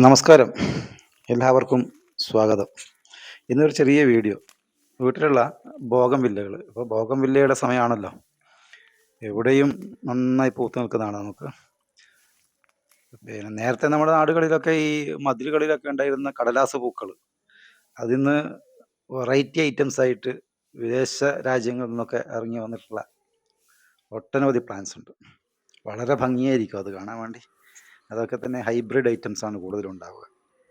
നമസ്കാരം. എല്ലാവർക്കും സ്വാഗതം. ഇന്നൊരു ചെറിയ വീഡിയോ. വീട്ടിലുള്ള ഭോഗം വില്ലകൾ ഇപ്പോൾ ഭോഗം വില്ലയുടെ സമയമാണല്ലോ എവിടെയും നന്നായി പൂത്ത് നിൽക്കുന്നതാണ് നമുക്ക്. പിന്നെ നേരത്തെ നമ്മുടെ നാടുകളിലൊക്കെ ഈ മതിലുകളിലൊക്കെ ഉണ്ടായിരുന്ന കടലാസ് പൂക്കൾ അതിന്ന് വെറൈറ്റി ഐറ്റംസ് ആയിട്ട് വിദേശ രാജ്യങ്ങളിൽ നിന്നൊക്കെ ഇറങ്ങി വന്നിട്ടുള്ള ഒട്ടനവധി പ്ലാന്റ്സ് ഉണ്ട്. വളരെ ഭംഗിയായിരിക്കും അത് കാണാൻ വേണ്ടി. അതൊക്കെ തന്നെ ഹൈബ്രിഡ് ഐറ്റംസ് ആണ് കൂടുതലും ഉണ്ടാവുക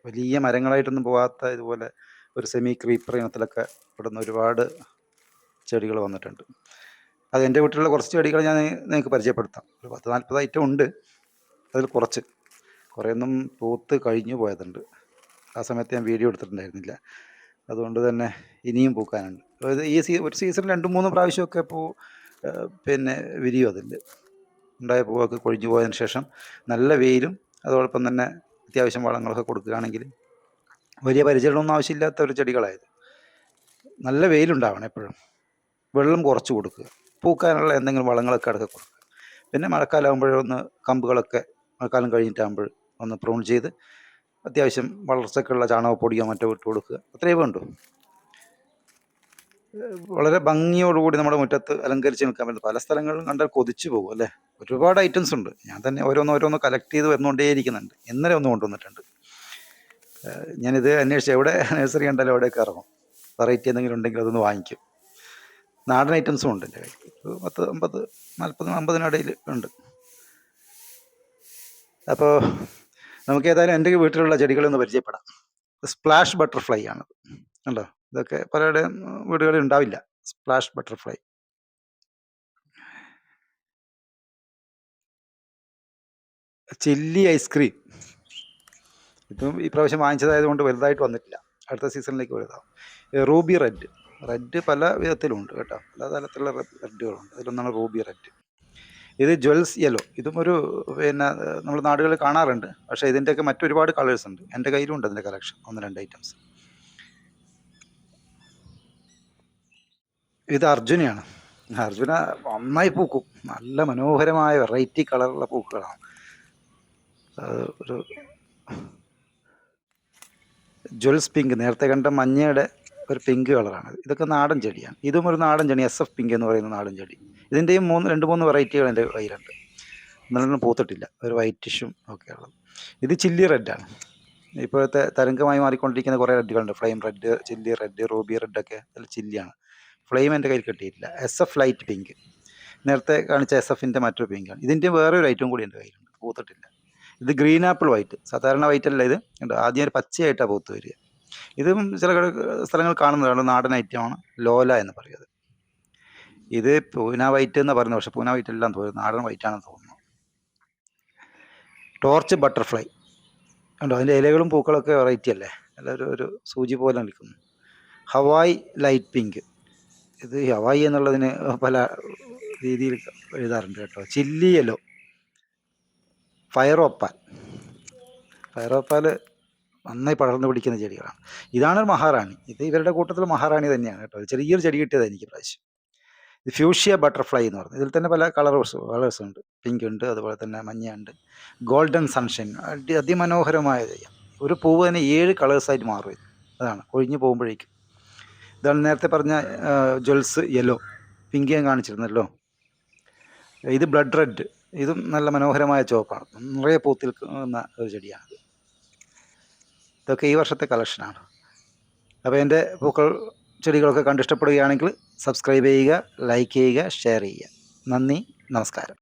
വലിയ മരങ്ങളായിട്ടൊന്നും പോകാത്ത ഇതുപോലെ ഒരു സെമി ക്രീപ്പർ ഇനത്തിലൊക്കെ പെടുന്ന ഒരുപാട് ചെടികൾ വന്നിട്ടുണ്ട്. അത് എന്റെ വീട്ടിലുള്ള കുറച്ച് ചെടികൾ ഞാൻ നിങ്ങൾക്ക് പരിചയപ്പെടുത്താം. ഒരു പത്ത് നാൽപ്പത് ഐറ്റം ഉണ്ട്. അതിൽ കുറച്ച്. കുറേയൊന്നും പൂത്ത് കഴിഞ്ഞു പോയതുണ്ട്. ആ സമയത്ത് ഞാൻ വീഡിയോ എടുത്തിട്ടുണ്ടായിരുന്നില്ല. അതുകൊണ്ട് തന്നെ ഇനിയും പൂക്കാനുണ്ട്. അതായത് ഈ സീ ഒരു സീസൺ രണ്ട് മൂന്ന് പ്രാവശ്യമൊക്കെ പൂ പിന്നെ വിരിയും അതിൽ. ഉണ്ടായ പൂവൊക്കെ കൊഴിഞ്ഞു പോയതിന് ശേഷം നല്ല വെയിലും അതോടൊപ്പം തന്നെ അത്യാവശ്യം വളങ്ങളൊക്കെ കൊടുക്കുകയാണെങ്കിൽ വലിയ പരിചരണമൊന്നും ആവശ്യമില്ലാത്ത ഒരു ചെടികളായത്. നല്ല വെയിലുണ്ടാവണം എപ്പോഴും. വെള്ളം കുറച്ച് കൊടുക്കുക. പൂക്കാനുള്ള എന്തെങ്കിലും വളങ്ങളൊക്കെ അടക്കം കൊടുക്കുക. പിന്നെ മഴക്കാലമാകുമ്പോഴൊന്ന് കമ്പുകളൊക്കെ മഴക്കാലം കഴിഞ്ഞിട്ടാകുമ്പോൾ ഒന്ന് പ്രൂൺ ചെയ്ത് അത്യാവശ്യം വളർച്ചയ്ക്കുള്ള ചാണകപ്പൊടിയോ മറ്റോ ഇട്ട് കൊടുക്കുക. അത്രയേ വേണ്ടു. വളരെ ഭംഗിയോടുകൂടി നമ്മുടെ മുറ്റത്ത് അലങ്കരിച്ച് നിൽക്കാൻ പറ്റും. പല സ്ഥലങ്ങളിലും കണ്ടാൽ കൊതിച്ചു പോകും അല്ലേ? ഒരുപാട് ഐറ്റംസ് ഉണ്ട്. ഞാൻ തന്നെ ഓരോന്ന് ഓരോന്ന് കളക്ട് ചെയ്ത് വന്നുകൊണ്ടേയിരിക്കുന്നുണ്ട് ഇന്നലെ ഒന്ന് കൊണ്ടുവന്നിട്ടുണ്ട്. ഞാനിത് അന്വേഷിച്ച് എവിടെ നഴ്സറി കണ്ടാലും എവിടെയൊക്കെ ഇറങ്ങും. വെറൈറ്റി എന്തെങ്കിലും ഉണ്ടെങ്കിൽ അതൊന്ന് വാങ്ങിക്കും. നാടൻ ഐറ്റംസും ഉണ്ട് എന്റെ കയ്യിൽ. പത്ത് അമ്പത് നാൽപ്പത് അമ്പതിനിടയിൽ ഉണ്ട്. അപ്പോൾ നമുക്ക് ഏതായാലും എന്റെ വീട്ടിലുള്ള ചെടികളൊന്ന് പരിചയപ്പെടാം. സ്പ്ലാഷ് ബട്ടർഫ്ലൈ ആണ് കണ്ടോ? ഇതൊക്കെ പലരുടെയും വീടുകളിൽ ഉണ്ടാവില്ല. സ്പ്ലാഷ് ബട്ടർഫ്ലൈ ചില്ലി ഐസ്ക്രീം ഇപ്പം ഈ പ്രാവശ്യം വാങ്ങിച്ചതായത് കൊണ്ട് വലുതായിട്ട് വന്നിട്ടില്ല. അടുത്ത സീസണിലേക്ക് വലുതാവും. റൂബി റെഡ് റെഡ് പല വിധത്തിലുണ്ട് കേട്ടോ. പല തരത്തിലുള്ള റെഡുകളുണ്ട്. അതിലൊന്നാണ് റൂബി റെഡ് ഇത് ജ്വൽസ് യെല്ലോ ഇതും ഒരു പിന്നെ നമ്മൾ നാടുകളിൽ കാണാറുണ്ട്. പക്ഷേ ഇതിന്റെയൊക്കെ മറ്റൊരുപാട് കളേഴ്സ് ഉണ്ട്. എന്റെ കയ്യിലും ഉണ്ട് അതിന്റെ കളക്ഷൻ ഒന്ന് രണ്ട് ഐറ്റംസ് ഇത് അർജുനയാണ്. അർജുന നന്നായി പൂക്കും. നല്ല മനോഹരമായ വെറൈറ്റി കളറുള്ള പൂക്കളാണ്. ഒരു ജ്വൽസ് പിങ്ക് നേരത്തെ കണ്ട മഞ്ഞയുടെ ഒരു പിങ്ക് കളറാണ്. ഇതൊക്കെ നാടൻ ചെടിയാണ്. ഇതും ഒരു നാടൻ ചെടി എസ് എഫ് പിങ്ക് എന്ന് പറയുന്ന നാടൻ ചെടി. ഇതിന്റെയും മൂന്ന് രണ്ട് മൂന്ന് വെറൈറ്റികൾ എന്റെ കയ്യിലുണ്ട്. എന്നാലും പൂത്തിട്ടില്ല. ഒരു വൈറ്റിഷും ഒക്കെ ഉള്ളത്. ഇത് ചില്ലി റെഡാണ് ഇപ്പോഴത്തെ തരംഗമായി മാറിക്കൊണ്ടിരിക്കുന്ന കുറേ റെഡുകളുണ്ട് flame red chilli red ruby റെഡൊക്കെ അതിൽ ചില്ലിയാണ്. ഫ്ലെയിം എന്റെ കയ്യിൽ കിട്ടിയിട്ടില്ല. എസ് എഫ് ലൈറ്റ് പിങ്ക് നേരത്തെ കാണിച്ച എസ് എഫിന്റെ മറ്റൊരു പിങ്കാണ് ഇതിന്റെ വേറെ ഒരു ഐറ്റം കൂടി എന്റെ കയ്യിലുണ്ട്. പൂത്തിട്ടില്ല. ഇത് ഗ്രീൻ ആപ്പിൾ വൈറ്റ് സാധാരണ വൈറ്റ് അല്ല ഇത്. ആദ്യം ഒരു പച്ചയായിട്ടാണ് പൂത്ത് വരിക. ഇതും ചില സ്ഥലങ്ങൾ കാണുന്നതാണ്. നാടൻ ഐറ്റമാണ് ലോല എന്ന് പറയുന്നത്. ഇത് പൂന വൈറ്റ് എന്ന് പറയുന്നത്. പക്ഷേ പൂന വൈറ്റ് എല്ലാം തോന്നുന്നു. നാടൻ വൈറ്റ് ആണെന്ന് തോന്നുന്നു. ടോർച്ച് ബട്ടർഫ്ലൈ ഉണ്ടോ അതിന്റെ ഇലകളും പൂക്കളൊക്കെ വെറൈറ്റി അല്ലേ? നല്ലൊരു ഒരു സൂചി പോലെ നിൽക്കുന്നു. ഹവായ് ലൈറ്റ് പിങ്ക് ഇത് ഹവായി എന്നുള്ളതിന് പല രീതിയിൽ എഴുതാറുണ്ട് കേട്ടോ. Chilli yellow ഫയറോപ്പാൽ. ഫയറോപ്പാൽ നന്നായി പടർന്നു പിടിക്കുന്ന ചെടികളാണ്. ഇതാണ് മഹാറാണി. ഇത് ഇവരുടെ കൂട്ടത്തിൽ മഹാറാണി തന്നെയാണ് കേട്ടോ. ചെറിയൊരു ചെടി കിട്ടിയത് എനിക്ക് പ്രാവശ്യം ഇത് ഫ്യൂഷ്യ ബട്ടർഫ്ലൈ എന്ന് പറഞ്ഞു. ഇതിൽ തന്നെ പല കളേഴ്സ് കളേഴ്സ് ഉണ്ട്. പിങ്ക് ഉണ്ട് അതുപോലെ തന്നെ മഞ്ഞയുണ്ട്. Golden sunshine. അതി അതിമനോഹരമായ ഒരു പൂവ് തന്നെ ഏഴ് കളേഴ്സായിട്ട് മാറും അതാണ്. കൊഴിഞ്ഞു പോകുമ്പോഴേക്കും. ഇതാണ് നേരത്തെ പറഞ്ഞ ജ്വൽസ് യെല്ലോ. പിങ്ക് ഞാൻ കാണിച്ചിരുന്നല്ലോ. ഇത് ബ്ലഡ് റെഡ് ഇതും നല്ല മനോഹരമായ ചുവപ്പാണ് നിറയെ പൂത്തിൽ ഒരു ചെടിയാണ് ഇതൊക്കെ ഈ വർഷത്തെ കളക്ഷനാണ് അപ്പോൾ എന്റെ പൂക്കൾ ചെടികളൊക്കെ കണ്ടിഷ്ടപ്പെടുകയാണെങ്കിൽ സബ്സ്ക്രൈബ് ചെയ്യുക ലൈക്ക് ചെയ്യുക ഷെയർ ചെയ്യുക. നന്ദി നമസ്കാരം.